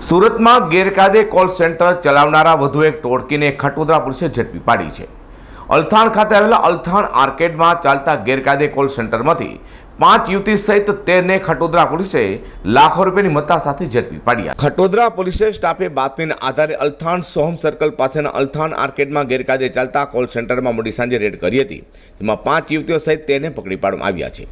સુરતમાં ગેરકાયદે call centre ચલાવનારા વધુ એક ટોળકીને ખટોદરા પોલીસે ઝડપી પાડી છે. અલથાણ ખાતે આવેલા અલથાણ આર્કેડમાં ચાલતા ગેરકાયદે કોલ સેન્ટરમાંથી પાંચ યુવતી સહિત તેરને ખટોદરા પોલીસે લાખો રૂપિયાની મત્તા સાથે ઝડપી પાડ્યા. ખટોદરા પોલીસે સ્ટાફે બાતમીના આધારે અલથાણ સોહમ સર્કલ પાસેના અલથાણ આર્કેડમાં ગેરકાયદે ચાલતા કોલ સેન્ટરમાં મોડી સાંજે રેડ કરી હતી. જેમાં પાંચ યુવતીઓ સહિત તેને પકડી પાડવામાં આવ્યા છે.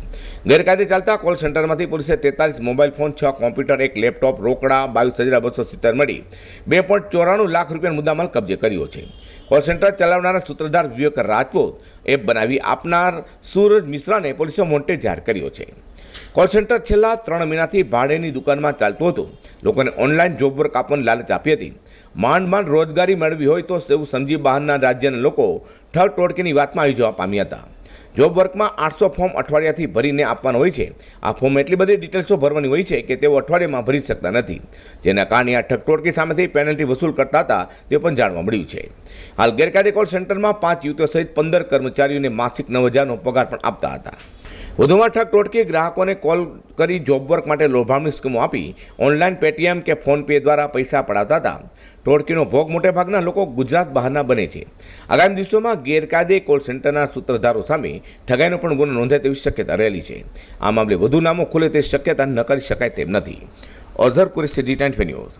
ગેરકાયદે ચાલતા કોલ સેન્ટરમાંથી પોલીસે તેતાલીસ મોબાઈલ ફોન, છ કોમ્પ્યુટર, એક લેપટોપ, રોકડા, બાવીસ હજાર બસો સિત્તેર મળી બે પોઈન્ટ ચોરાણું લાખ રૂપિયાનો મુદ્દામાલ કબજે કર્યો છે. કોલ સેન્ટર ચલાવનારા સૂત્રધાર વિવેક રાજપૂત એપ બનાવી આપનાર સૂરજ મિશ્રાને પોલીસે મોન્ટેજ જાહેર કર્યો છે. કોલ સેન્ટર છેલ્લા ત્રણ મહિનાથી ભાડેની દુકાનમાં ચાલતું હતું. લોકોને ઓનલાઈન જોબ વર્ક આપવાની લાલચ આપી હતી. માંડ માંડ રોજગારી મેળવી હોય તો એવું સમજી બહારના રાજ્યના લોકો ઠળ ટોળકીની વાતમાં આવી જવા પામ્યા હતા. જોબ વર્કમાં આઠસો ફોર્મ અઠવાડિયાથી ભરીને આપવાનું હોય છે. આ ફોર્મ એટલી બધી ડિટેલ્સો ભરવાની હોય છે કે તેઓ અઠવાડિયામાં ભરી શકતા નથી. જેના કારણે આ ઠગ ટોળકી સામેથી પેનલ્ટી વસૂલ કરતા હતા, તે પણ જાણવા મળ્યું છે. હાલ ગેરકાયદે કોલ સેન્ટરમાં પાંચ યુવતીઓ સહિત પંદર કર્મચારીઓને માસિક નવ હજારનો પગાર પણ આપતા હતા. વધુમાં ઠગ ટોટકી ગ્રાહકોને કોલ કરી જોબ વર્ક માટે લોભામણી સ્કીમો આપી, ઓનલાઈન પેટીએમ કે ફોનપે દ્વારા પૈસા પડાવતા હતા. ટોળકીનો ભોગ મોટેભાગના લોકો ગુજરાત બહારના બને છે. આગામી દિવસોમાં ગેરકાયદે કોલ સેન્ટરના સૂત્રધારો સામે ઠગાઈનો પણ ગુનો નોંધાય તેવી શક્યતા રહેલી છે. આ મામલે વધુ નામો ખુલે તે શક્યતા ન કરી શકાય તેમ નથી. અઝર કુરેશી ડી ટેન્ટ ન્યૂઝ